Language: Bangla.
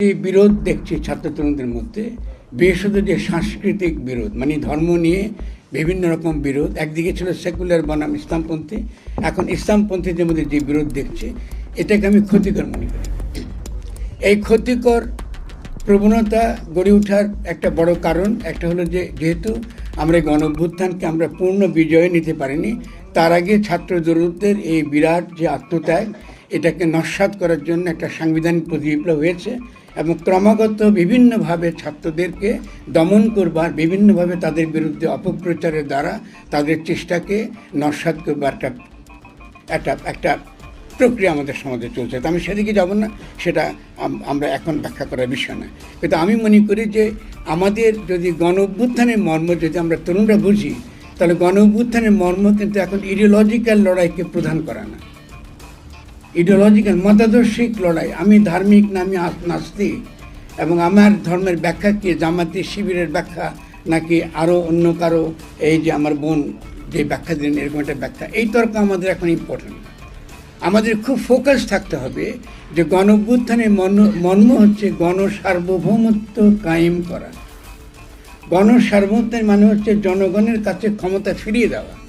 এই বিরোধ দেখছি ছাত্র তরুণদের মধ্যে, বিশেষত যে সাংস্কৃতিক বিরোধ মানে ধর্ম নিয়ে বিভিন্ন রকম বিরোধ। একদিকে ছিল সেকুলার বনাম ইসলামপন্থী, এখন ইসলামপন্থীদের মধ্যে যে বিরোধ দেখছে, এটাকে আমি ক্ষতিকর মনে করি। এই ক্ষতিকর প্রবণতা গড়ে ওঠার একটা বড় কারণ একটা হলো যে, যেহেতু আমরা এই গণ আমরা পূর্ণ বিজয়ে নিতে পারিনি, তার আগে ছাত্র জরুরদের এই বিরাট যে আত্মত্যাগ এটাকে নস্বাত করার জন্য একটা সাংবিধানিক প্রতিবিপ্লব হয়েছে এবং ক্রমাগত বিভিন্নভাবে ছাত্রদেরকে দমন করবার, বিভিন্নভাবে তাদের বিরুদ্ধে অপপ্রচারের দ্বারা তাদের চেষ্টাকে নস্বাত করবার একটা একটা একটা প্রক্রিয়া আমাদের সমাজে চলছে। তো আমি সেদিকে যাব না, সেটা আমরা এখন ব্যাখ্যা করার বিষয় না কিন্তু আমি মনে করি যে আমাদের যদি গণ অভ্যুত্থানের মর্ম যদি আমরা তরুণরা বুঝি, তাহলে গণ অভ্যুত্থানের মর্ম কিন্তু এখন ইডিওলজিক্যাল লড়াইকে প্রধান করা না। ইডিওলজিক্যাল মতাদর্শিক লড়াই। আমি ধার্মিক না, আমি আস- নাস্তিক। এবং আমার ধর্মের ব্যাখ্যা কি? জামাতি শিবিরের ব্যাখ্যা নাকি আরও অন্য কারও? এই যে আমার বোন যে ব্যাখ্যা দিলেন, এরকম একটা ব্যাখ্যা। এই তর্ক আমাদের এখন ইম্পর্টেন্ট আমাদের খুব ফোকাস থাকতে হবে যে গণ মর্ম- হচ্ছে গণ সার্বভৌমত্ব কায়েম করা। গণ সার্বভৌমত্বের মানে হচ্ছে জনগণের কাছে ক্ষমতা ফিরিয়ে দেওয়া।